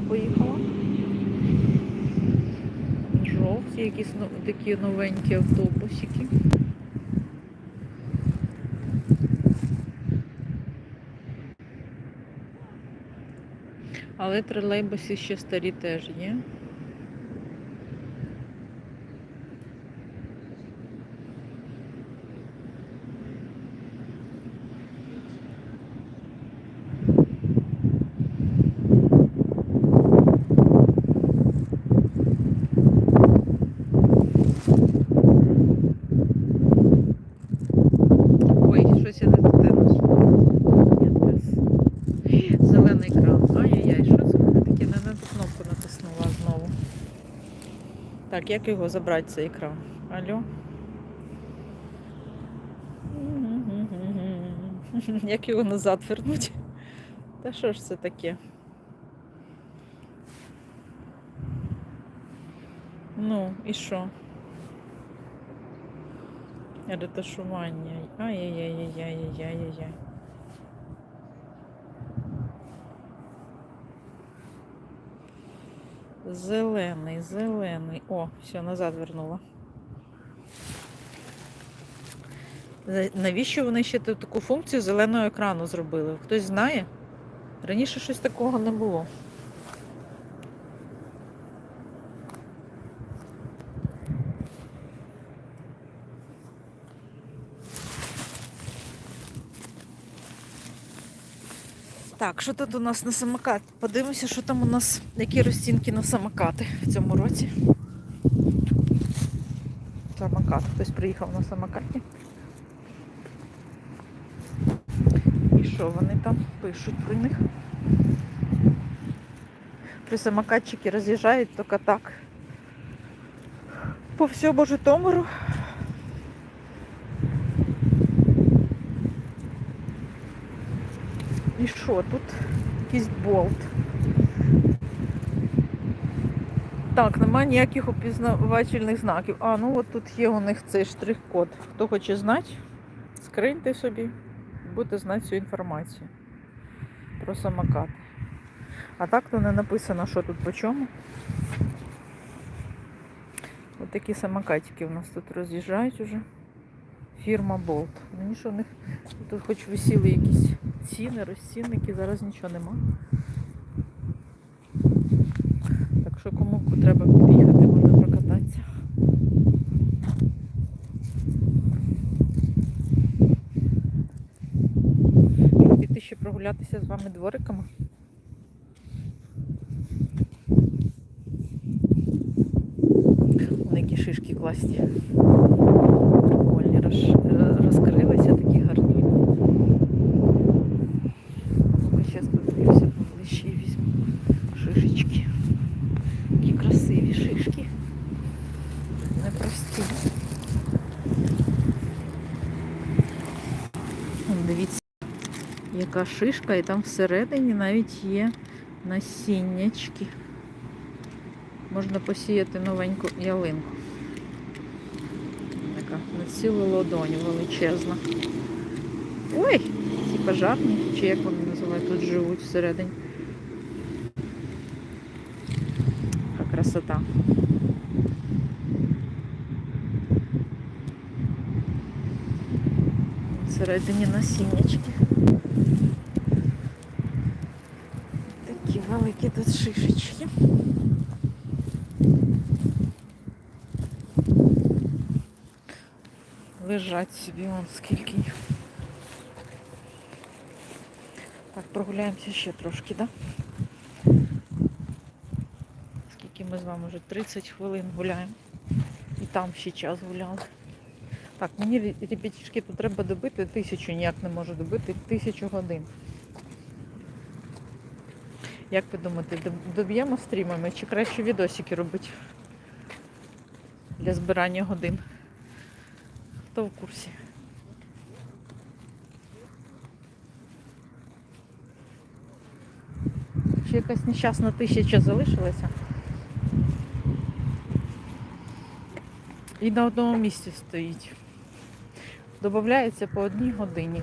електричка поїхала. Жовті, якісь ну, такі новенькі автобусики. Але тролейбуси ще старі теж є. Ой, щось я не те нажала. Ні, те з- Зелений екран. Ай-яй-яй, що це в мене таке? Не на ту кнопку натиснула знову. Так, як його забрати цей екран? Алло? Як його назад вернуть? Та що ж це таке? Ну, і що? Ретушування. Ай-яй-яй-яй-яй-яй-яй. Зелений, зелений. О, все, назад вернула. Навіщо вони ще таку функцію зеленого екрану зробили? Хтось знає? Раніше щось такого не було. Так, що тут у нас на самокат? Подивимося, що там у нас, які розцінки на самокати в цьому році. Самокат. Хтось приїхав на самокаті. І що вони там пишуть про них? При самокатчики роз'їжджають тільки так. По всьому Житомиру. І що тут? Якийсь болт. Так, немає ніяких опізнавательних знаків. А, ну от тут є у них цей штрих-код. Хто хоче знати, скриньте собі, будете знати цю інформацію про самокати. А так то не написано, що тут по чому. Ось такі самокатики у нас тут роз'їжджають уже. Фірма Болт. Мені що у них тут хоч висіли якісь ціни, розцінники, зараз нічого нема. Так що кому треба під'їхати, можна прокататися. Піти ще прогулятися з вами двориками. Вон які шишки класні. Прикольні роз, розкрилися такі гарні. Ну, зараз подивлюся поближче і візьму шишечки. Такі красиві шишки. Непрості. Вон, Дивіться, яка шишка, і там всередині навіть є насіннячки. Можна посіяти новеньку ялинку. Така на цілу ладонь величезна. Ой, ці пожарні, чи як вони називають, тут живуть всередині. Яка красота. Всередині насіннячки. Такі тут шишечки. Лежать собі вон скільки. Так, прогуляємося ще трошки? Да? Скільки ми з вами вже 30 хвилин гуляємо. І там ще час гуляли. Так, мені репетішки тут треба добити, тисячу ніяк не можу добити, тисячу годин. Як ви думаєте, доб'ємо стрімами чи краще відосики робити для збирання годин? Хто в курсі? Ще якась нещасна тисяча залишилася. І на одному місці стоїть. Додається по одній годині.